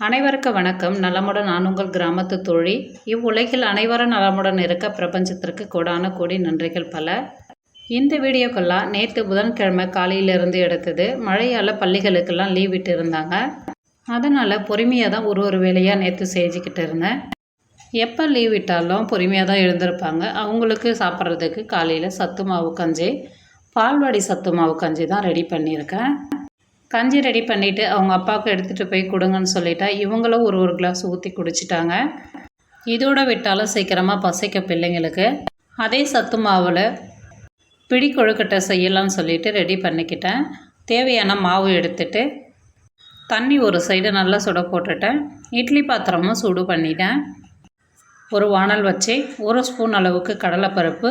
அனைவருக்கு வணக்கம். நலமுடன் நான் உங்கள் கிராமத்து தோழி. இவ்வுலகில் அனைவரும் நலமுடன் இருக்க பிரபஞ்சத்திற்கு கோடான கோடி நன்றிகள் பல. இந்த வீடியோக்கெல்லாம் நேற்று புதன்கிழமை காலையிலிருந்து எடுத்தது. மழையால் பள்ளிகளுக்கெல்லாம் லீவ் விட்டு இருந்தாங்க அதனால் பொறுமையாக தான் ஒரு ஒரு வேலையாக நேற்று செஞ்சுக்கிட்டு இருந்தேன். எப்போ லீவ் விட்டாலும் பொறுமையாக தான் எழுந்திருப்பாங்க. அவங்களுக்கு சாப்பிட்றதுக்கு காலையில் சத்து மாவு கஞ்சி பால்வாடி சத்து மாவு கஞ்சி தான் ரெடி பண்ணியிருக்கேன். கஞ்சி ரெடி பண்ணிவிட்டு அவங்க அப்பாவுக்கு எடுத்துகிட்டு போய் கொடுங்கன்னு சொல்லிட்டா இவங்களும் ஒரு ஒரு கிளாஸ் ஊற்றி குடிச்சிட்டாங்க. இதோட விட்டாலும் சீக்கிரமாக பசிக்க பிள்ளைங்களுக்கு. அதே சத்து மாவில் பிடி கொழுக்கட்டை செய்யலாம்னு சொல்லிட்டு ரெடி பண்ணிக்கிட்டேன். தேவையான மாவு எடுத்துட்டு தண்ணி ஒரு சைடு நல்லா சுட போட்டுட்டேன். இட்லி பாத்திரமும் சூடு பண்ணிட்டேன். ஒரு வானல் வச்சு ஒரு ஸ்பூன் அளவுக்கு கடலைப்பருப்பு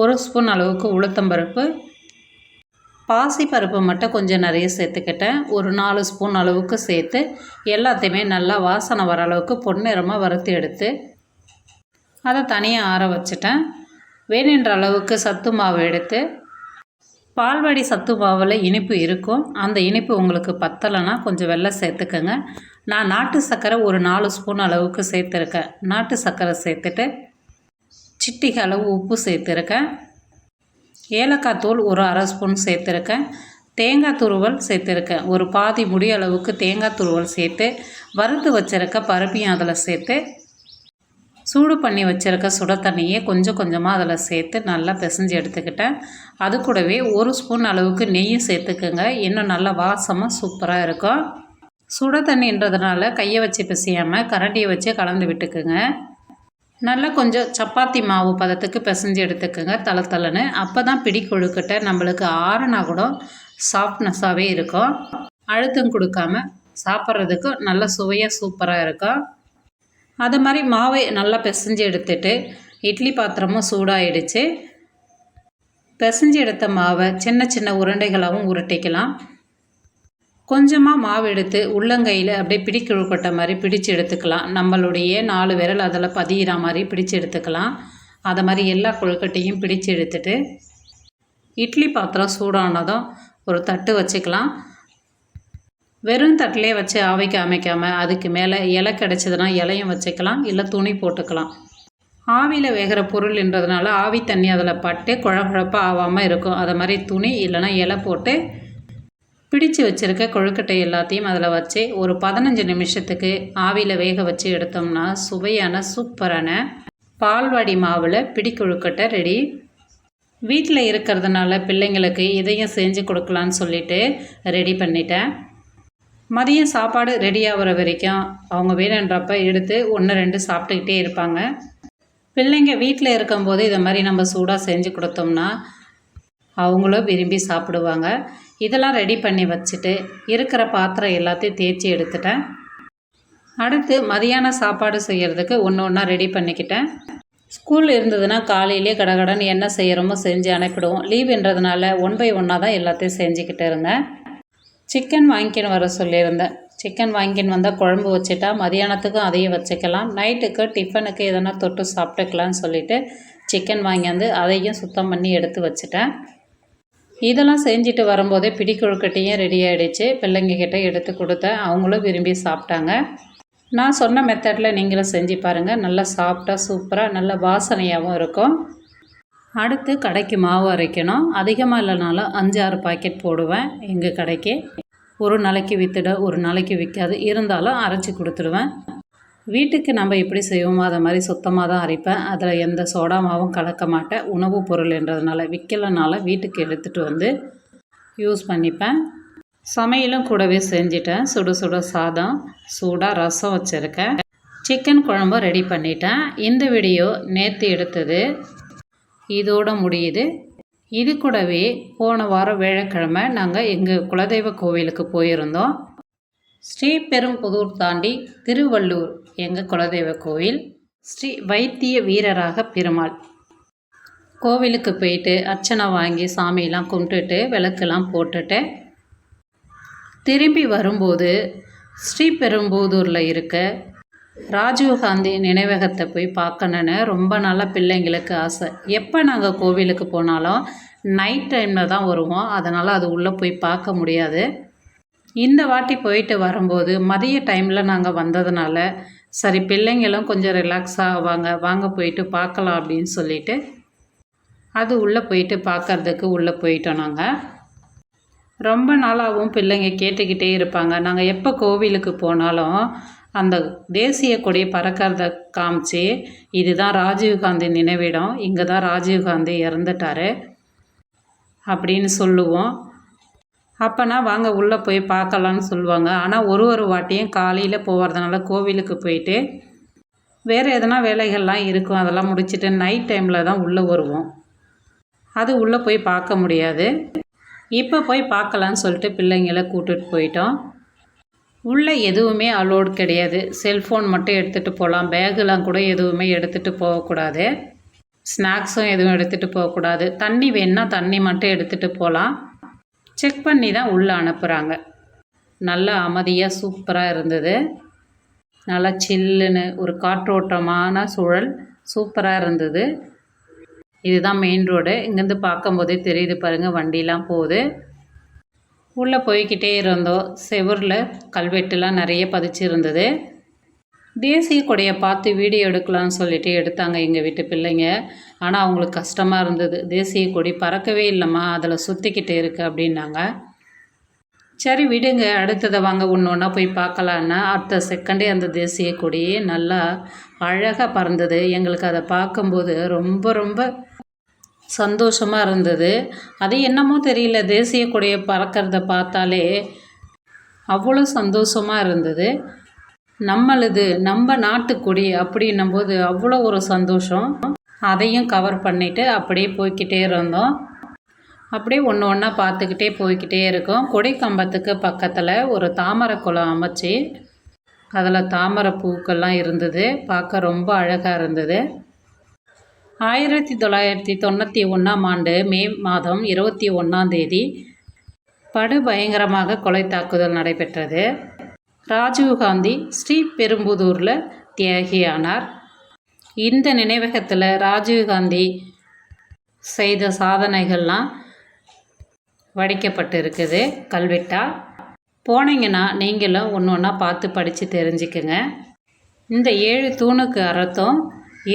ஒரு ஸ்பூன் அளவுக்கு உளுத்தம்பருப்பு பாசி பருப்பு மட்டும் கொஞ்சம் நிறைய சேர்த்துக்கிட்டேன். ஒரு நாலு ஸ்பூன் அளவுக்கு சேர்த்து எல்லாத்தையுமே நல்லா வாசனை வர அளவுக்கு பொன்னிறமாக வறுத்து எடுத்து அதை தனியாக ஆற வச்சுட்டேன். வேணுன்ற அளவுக்கு சத்து மாவு எடுத்து பால்வாடி சத்து மாவில் இனிப்பு இருக்கும். அந்த இனிப்பு உங்களுக்கு பத்தலைன்னா கொஞ்சம் வெள்ளம் சேர்த்துக்கோங்க. நான் நாட்டு சர்க்கரை ஒரு நாலு ஸ்பூன் அளவுக்கு சேர்த்துருக்கேன். நாட்டு சர்க்கரை சேர்த்துட்டு சிட்டிக்கு அளவு உப்பு சேர்த்துருக்கேன். ஏலக்காய் தூள் ஒரு அரை ஸ்பூன் சேர்த்துருக்கேன். தேங்காய் துருவல் சேர்த்துருக்கேன். ஒரு பாதி முடி அளவுக்கு தேங்காய் துருவல் சேர்த்து வறுத்து வச்சுருக்க பருப்பையும் அதில் சேர்த்து சூடு பண்ணி வச்சுருக்க சுட தண்ணியை கொஞ்சம் கொஞ்சமாக அதில் சேர்த்து நல்லா பிசைஞ்சு எடுத்துக்கிட்டேன். அது கூடவே ஒரு ஸ்பூன் அளவுக்கு நெய்யும் சேர்த்துக்குங்க. இன்னும் நல்லா வாசமாக சூப்பராக இருக்கும். சுட தண்ணின்றதுனால கையை வச்சு பிசையாமல் கரண்டியை வச்சு கலந்து விட்டுக்குங்க. நல்லா கொஞ்சம் சப்பாத்தி மாவு பதத்துக்கு பிசைஞ்சு எடுத்துக்கோங்க தலை தலைன்னு. அப்போ தான் பிடி கொழுக்கட்டை நம்மளுக்கு ஆறுனா கூட சாஃப்ட்னஸாகவே இருக்கும். அழுத்தம் கொடுக்காம சாப்பிட்றதுக்கும் நல்ல சுவையாக சூப்பராக இருக்கும். அது மாதிரி மாவை நல்லா பிசைஞ்சு எடுத்துட்டு இட்லி பாத்திரமும் சூடாகிடுச்சு பிசைஞ்சு எடுத்த மாவை சின்ன சின்ன உருண்டைகளாகவும் உருட்டிக்கலாம். கொஞ்சமாக மாவு எடுத்து உள்ளங்கையில் அப்படியே பிடிக்க உள்பட்ட மாதிரி பிடிச்சு எடுத்துக்கலாம். நம்மளுடைய நாலு விரல் அதில் பதிகிற மாதிரி பிடிச்சு எடுத்துக்கலாம். அதை மாதிரி எல்லா கொழுக்கட்டையும் பிடிச்சு எடுத்துட்டு இட்லி பாத்திரம் சூடானதும் ஒரு தட்டு வச்சுக்கலாம். வெறும் தட்டிலே வச்சு ஆவிக்க அமைக்காமல் அதுக்கு மேலே இலை கிடச்சிதுன்னா இலையும் வச்சுக்கலாம். இல்லை துணி போட்டுக்கலாம். ஆவியில் வேகிற பொருள்ன்றதுனால ஆவி தண்ணி அதில் பட்டு குழகுழப்பாக ஆகாமல் இருக்கும். அதை மாதிரி துணி இல்லைன்னா இலை போட்டு பிடிச்சு வச்சுருக்க கொழுக்கட்டை எல்லாத்தையும் அதில் வச்சு ஒரு பதினஞ்சு நிமிஷத்துக்கு ஆவியில் வேக வச்சு எடுத்தோம்னா சுவையான சூப்பரான பால்வாடி மாவில் பிடி கொழுக்கட்டை ரெடி வீட்டில் இருக்கிறதுனால பிள்ளைங்களுக்கு இதையும் செஞ்சு கொடுக்கலான்னு சொல்லிட்டு ரெடி பண்ணிட்டேன். மதியம் சாப்பாடு ரெடி ஆகிற வரைக்கும் அவங்க வேணுன்றப்ப எடுத்து ஒன்று ரெண்டு சாப்பிட்டுக்கிட்டே இருப்பாங்க. பிள்ளைங்க வீட்டில் இருக்கும்போது இதை மாதிரி நம்ம சூடாக செஞ்சு கொடுத்தோம்னா அவங்களும் விரும்பி சாப்பிடுவாங்க. இதெல்லாம் ரெடி பண்ணி வச்சுட்டு இருக்கிற பாத்திரம் எல்லாத்தையும் தேய்ச்சி எடுத்துட்டேன். அடுத்து மதியான சாப்பாடு செய்கிறதுக்கு ஒன்று ஒன்றா ரெடி பண்ணிக்கிட்டேன். ஸ்கூல் இருந்ததுன்னா காலையிலே கடகடன் என்ன செய்கிறோமோ செஞ்சு அனுப்பிடுவோம். லீவுன்றதுனால ஒன் பை ஒன்னாக தான் எல்லாத்தையும் செஞ்சுக்கிட்டு இருந்தேன். சிக்கன் வாங்கிக்கின்னு வர சொல்லியிருந்தேன். சிக்கன் வாங்கின்னு வந்தால் குழம்பு வச்சுட்டா மதியானத்துக்கும் அதையும் வச்சுக்கலாம். நைட்டுக்கு டிஃபனுக்கு எதனா தொட்டு சாப்பிட்டுக்கலான்னு சொல்லிவிட்டு சிக்கன் வாங்கியாந்து அதையும் சுத்தம் பண்ணி எடுத்து வச்சுட்டேன். இதெல்லாம் செஞ்சுட்டு வரும்போதே பிடி கொழுக்கட்டையும் ரெடி ஆகிடுச்சு பிள்ளைங்கக்கிட்ட எடுத்து கொடுத்தேன் அவங்களும் விரும்பி சாப்பிட்டாங்க. நான் சொன்ன மெத்தடில் நீங்களும் செஞ்சு பாருங்கள் நல்லா சாஃப்டாக சூப்பராக நல்ல வாசனையாகவும் இருக்கும். அடுத்து கடைக்கு மாவு அரைக்கணும். அதிகமாக இல்லைனாலும் அஞ்சு ஆறு பாக்கெட் போடுவேன் எங்கள் கடைக்கு. ஒரு நாளைக்கு விற்றுட ஒரு நாளைக்கு விற்காது இருந்தாலும் அரைச்சி கொடுத்துடுவேன் வீட்டுக்கு நம்ம எப்படி செய்வோமோ அதை மாதிரி சுத்தமாக தான் அரைப்பேன். அதில் எந்த சோடாமாவும் கலக்க மாட்டேன். உணவுப் பொருள்ன்றதுனால விற்கலனால வீட்டுக்கு எடுத்துகிட்டு வந்து யூஸ் பண்ணிப்பேன். சமையலும் கூடவே செஞ்சிட்டேன். சுடு சுட சாதம் சூடாக ரசம் வச்சுருக்கேன். சிக்கன் குழம்பும் ரெடி பண்ணிட்டேன். இந்த வீடியோ நேற்று எடுத்தது. இதோட முடியுது. இது கூடவே போன வாரம் வேழக்கிழமை நாங்கள் எங்கள் குலதெய்வ கோவிலுக்கு போயிருந்தோம். ஸ்ரீபெரும்புதூர் தாண்டி திருவள்ளூர் எங்கள் குலதெய்வ கோவில் ஸ்ரீ வைத்திய வீரராக பெருமாள். கோவிலுக்கு போயிட்டு அர்ச்சனை வாங்கி சாமியெல்லாம் கும்பிட்டுட்டு விளக்கெல்லாம் போட்டுட்டு திரும்பி வரும்போது ஸ்ரீபெரும்புதூரில் இருக்க ராஜீவ்காந்தி நினைவகத்தை போய் பார்க்கணுன்னு ரொம்ப நல்ல பிள்ளைங்களுக்கு ஆசை. எப்போ நாங்கள் கோவிலுக்கு போனாலும் நைட் டைமில் தான் வருவோம். அதனால் அது உள்ளே போய் பார்க்க முடியாது. இந்த வாட்டி போயிட்டு வரும்போது மதிய டைமில் நாங்கள் வந்ததுனால சரி பிள்ளைங்களும் கொஞ்சம் ரிலாக்ஸாக ஆவாங்க. வாங்க போயிட்டு பார்க்கலாம் அப்படின்னு சொல்லிட்டு அது உள்ளே போயிட்டு பார்க்கறதுக்கு உள்ளே போயிட்டோம் நாங்கள் ரொம்ப நாளாகவும் பிள்ளைங்க கேட்டுக்கிட்டே இருப்பாங்க. நாங்கள் எப்போ கோவிலுக்கு போனாலும் அந்த தேசிய கொடி பறக்கிறத காமிச்சு இதுதான் ராஜீவ்காந்தி நினைவிடம் இங்கே தான் ராஜீவ்காந்தி இறந்துட்டார் அப்படின்னு சொல்லுவோம். அப்போனா வாங்க உள்ளே போய் பார்க்கலான்னு சொல்லுவாங்க. ஆனால் ஒரு ஒரு வாட்டியும் காலையில் போகிறதுனால கோவிலுக்கு போயிட்டு வேறு எதனா வேலைகள்லாம் இருக்கும் அதெல்லாம் முடிச்சுட்டு நைட் டைமில் தான் உள்ளே வருவோம். அது உள்ளே போய் பார்க்க முடியாது. இப்போ போய் பார்க்கலான்னு சொல்லிட்டு பிள்ளைங்களை கூட்டிகிட்டு போயிட்டோம். உள்ளே எதுவுமே அலோடு கிடையாது. செல்ஃபோன் மட்டும் எடுத்துகிட்டு போகலாம் பேகுலாம் கூட எதுவுமே எடுத்துகிட்டு போகக்கூடாது. ஸ்நாக்ஸும் எதுவும் எடுத்துகிட்டு போகக்கூடாது. தண்ணி வேணுன்னா தண்ணி மட்டும் எடுத்துகிட்டு போகலாம். செக் பண்ணி தான் உள்ளே அனுப்புகிறாங்க நல்லா அமைதியாக சூப்பராக இருந்தது. நல்லா சில்லுன்னு ஒரு காற்றோட்டமான சூழல் சூப்பராக இருந்தது. இதுதான் மெயின் ரோடு இங்கேருந்து பார்க்கும்போதே தெரியுது பாருங்கள் வண்டிலாம் போகுது. உள்ளே போய்கிட்டே இருந்தோம். செவுரில் கல்வெட்டுலாம் நிறைய பதிச்சு இருந்தது தேசிய கொடையை பார்த்து வீடியோ எடுக்கலாம்னு சொல்லிட்டு எடுத்தாங்க எங்கள் வீட்டு பிள்ளைங்க. ஆனால் அவங்களுக்கு கஷ்டமாக இருந்தது. தேசிய கொடி பறக்கவே இல்லைம்மா அதில் சுற்றிக்கிட்டு இருக்குது அப்படின்னாங்க. சரி விடுங்க அடுத்ததை வாங்க ஒன்று ஒன்றா போய் பார்க்கலான்னா அடுத்த செகண்டே அந்த தேசிய கொடி நல்லா அழகாக பறந்தது. எங்களுக்கு அதை பார்க்கும்போது ரொம்ப ரொம்ப சந்தோஷமாக இருந்தது. அது என்னமோ தெரியல தேசிய கொடியை பறக்கிறத பார்த்தாலே அவ்வளோ சந்தோஷமாக இருந்தது. நம்மளுது நம்ம நாட்டுக்கொடி அப்படின்னும் போது அவ்வளோ ஒரு சந்தோஷம். அதையும் கவர் பண்ணிவிட்டு அப்படியே போய்க்கிட்டே இருந்தோம். அப்படியே ஒன்று ஒன்றா பார்த்துக்கிட்டே போய்கிட்டே இருக்கோம். கொடி கம்பத்துக்கு பக்கத்தில் ஒரு தாமரை குளம் அமைச்சு அதில் தாமரை பூக்கள்லாம் இருந்தது. பார்க்க ரொம்ப அழகாக இருந்தது. ஆயிரத்தி தொள்ளாயிரத்தி தொண்ணூற்றி ஒன்றாம் ஆண்டு மே மாதம் இருபத்தி ஒன்றாம் தேதி படுபயங்கரமாக கொலை தாக்குதல் நடைபெற்றது. ராஜீவ்காந்தி ஸ்ரீபெரும்புதூரில் தியாகியானார். இந்த நினைவகத்தில் ராஜீவ்காந்தி செய்த சாதனைகள்லாம் வடிக்கப்பட்டு இருக்குது கல்வெட்டா போனீங்கன்னா நீங்களும் ஒன்று ஒன்றா பார்த்து படித்து தெரிஞ்சுக்குங்க. இந்த ஏழு தூணுக்கு அர்த்தம்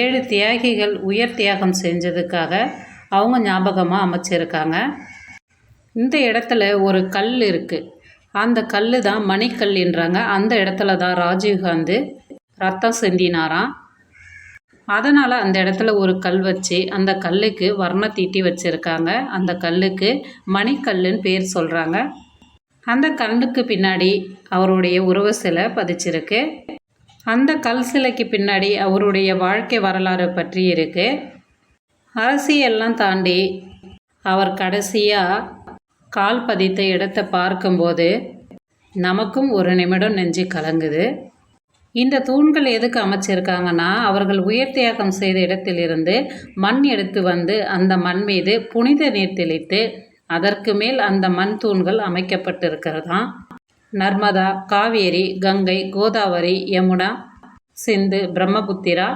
ஏழு தியாகிகள் உயர் தியாகம் செஞ்சதுக்காக அவங்க ஞாபகமாக அமைச்சிருக்காங்க. இந்த இடத்துல ஒரு கல் இருக்குது அந்த கல் தான் மணிக்கல்ன்றாங்க அந்த இடத்துல தான் ராஜீவ்காந்தி ரத்தம் செந்தினாராம். அதனால் அந்த இடத்துல ஒரு கல் வச்சு அந்த கல்லுக்கு வர்ண தீட்டி வச்சுருக்காங்க. அந்த கல்லுக்கு மணிக்கல்லுன்னு பேர் சொல்கிறாங்க அந்த கல்லுக்கு பின்னாடி அவருடைய உருவ சிலை பதிச்சிருக்கு. அந்த கல் சிலைக்கு பின்னாடி அவருடைய வாழ்க்கை வரலாறு பற்றி இருக்குது அரசியெல்லாம் தாண்டி அவர் கடைசியாக கால் பதித்த இடத்தை பார்க்கும்போது நமக்கும் ஒரு நிமிடம் நெஞ்சு கலங்குது. இந்த தூண்கள் எதுக்கு அமைச்சிருக்காங்கன்னா அவர்கள் உயர் தியாகம் செய்த இடத்திலிருந்து மண் எடுத்து வந்து அந்த மண் மீது புனித நீர் தெளித்து அதற்கு மேல் அந்த மண் தூண்கள் அமைக்கப்பட்டிருக்கிறதாம். நர்மதா காவேரி கங்கை கோதாவரி யமுனா சிந்து பிரம்மபுத்திரா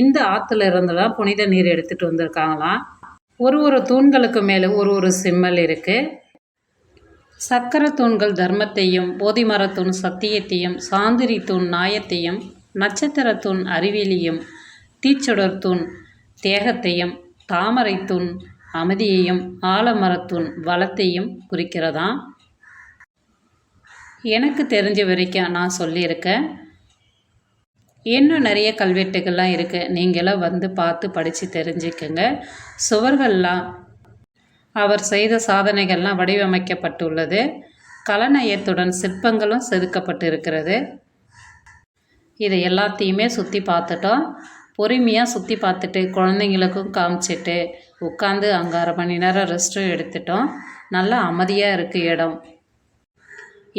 இந்த ஆற்றுல இருந்தெல்லாம் புனித நீர் எடுத்துகிட்டு வந்திருக்காங்களாம். ஒரு ஒரு தூண்களுக்கு மேலே ஒரு ஒரு சிம்மல் இருக்குது சக்கர தூண்கள் தர்மத்தையும் போதிமரத்தூண் சத்தியத்தையும் சாந்திரி தூண் நாயத்தையும் நட்சத்திரத்தூண் அறிவியலையும் தீச்சுடர் தூண் தேகத்தையும் தாமரை தூண் அமைதியையும் ஆலமரத்தூண் வளத்தையும் குறிக்கிறதா? எனக்கு தெரிஞ்ச வரைக்கும் நான் சொல்லியிருக்கேன் இன்னும் நிறைய கல்வெட்டுகள்லாம் இருக்குது நீங்களாம் வந்து பார்த்து படித்து தெரிஞ்சுக்கங்க. சுவர்கள்லாம் அவர் செய்த சாதனைகள்லாம் வடிவமைக்கப்பட்டுள்ளது. கலநயத்துடன் சிற்பங்களும் செதுக்கப்பட்டு இருக்கிறது இதை எல்லாத்தையுமே சுற்றி பார்த்துட்டோம். பொறுமையாக சுற்றி பார்த்துட்டு குழந்தைங்களுக்கும் காமிச்சிட்டு உட்காந்து அங்கே அரை மணி நேரம் ரெஸ்ட்டும் எடுத்துட்டோம். நல்லா அமைதியாக இருக்குது இடம்.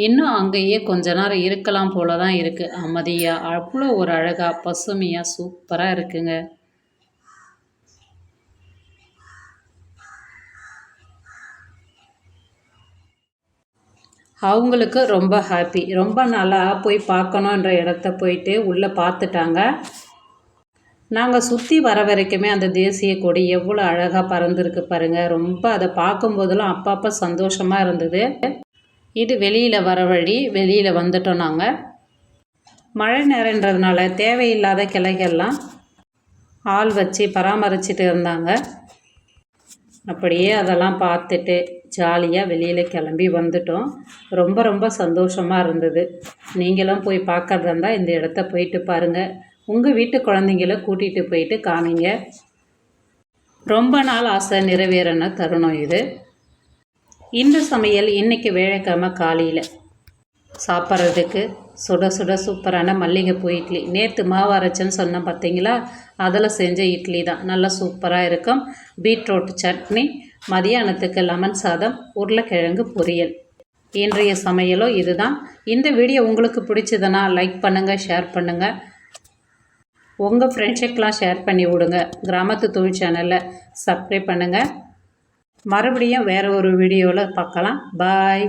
இன்னும் அங்கேயே கொஞ்ச நேரம் இருக்கலாம் போல தான் இருக்குது அமைதியாக அவ்வளோ ஒரு அழகாக பசுமையாக சூப்பராக இருக்குங்க. அவங்களுக்கு ரொம்ப ஹாப்பி ரொம்ப நல்லா போய் பார்க்கணுன்ற இடத்த போயிட்டு உள்ளே பார்த்துட்டாங்க. நாங்கள் சுற்றி வர வரைக்குமே அந்த தேசிய கொடி எவ்வளோ அழகாக பறந்துருக்கு பாருங்கள் ரொம்ப அதை பார்க்கும்போதெல்லாம் அப்பப்போ சந்தோஷமாக இருந்தது. இது வெளியில் வர வழி வெளியில் வந்துட்டோம் நாங்கள் மழை நேரன்றதுனால தேவையில்லாத கிளைகள்லாம் ஆள் வச்சு பராமரிச்சுட்டு இருந்தாங்க. அப்படியே அதெல்லாம் பார்த்துட்டு ஜாலியாக வெளியில் கிளம்பி வந்துட்டோம். ரொம்ப ரொம்ப சந்தோஷமாக இருந்தது. நீங்களும் போய் பார்க்கறதா இருந்தால் இந்த இடத்த போயிட்டு பாருங்கள் உங்கள் வீட்டு குழந்தைங்கள கூட்டிகிட்டு போயிட்டு காமிங்க. ரொம்ப நாள் ஆசை நிறைவேறின தருணம் இது. இந்த சமையல் இன்னைக்கு வேலைக்கிழமை காலையில். சாப்பிட்றதுக்கு சுட சுட சூப்பரான மல்லிகைப்பூ இட்லி. நேற்று மாவு அரைச்சேன்னு சொன்னேன் பார்த்தீங்களா அதில் செஞ்ச இட்லி தான். நல்லா சூப்பராக இருக்கும். பீட்ரூட் சட்னி மதியானத்துக்கு லெமன் சாதம் உருளைக்கிழங்கு பொரியல். இன்றைய சமையலோ இதுதான். இந்த வீடியோ உங்களுக்கு பிடிச்சதுன்னா லைக் பண்ணுங்கள் ஷேர் பண்ணுங்கள் உங்கள் ஃப்ரெண்ட்ஸுக்கெலாம் ஷேர் பண்ணி விடுங்க. கிராமத்து தொழில் சேனலில் சப்ஸ்கிரைப் பண்ணுங்கள் மறுபடியும் வேறு ஒரு வீடியோவில் பார்க்கலாம். பாய்.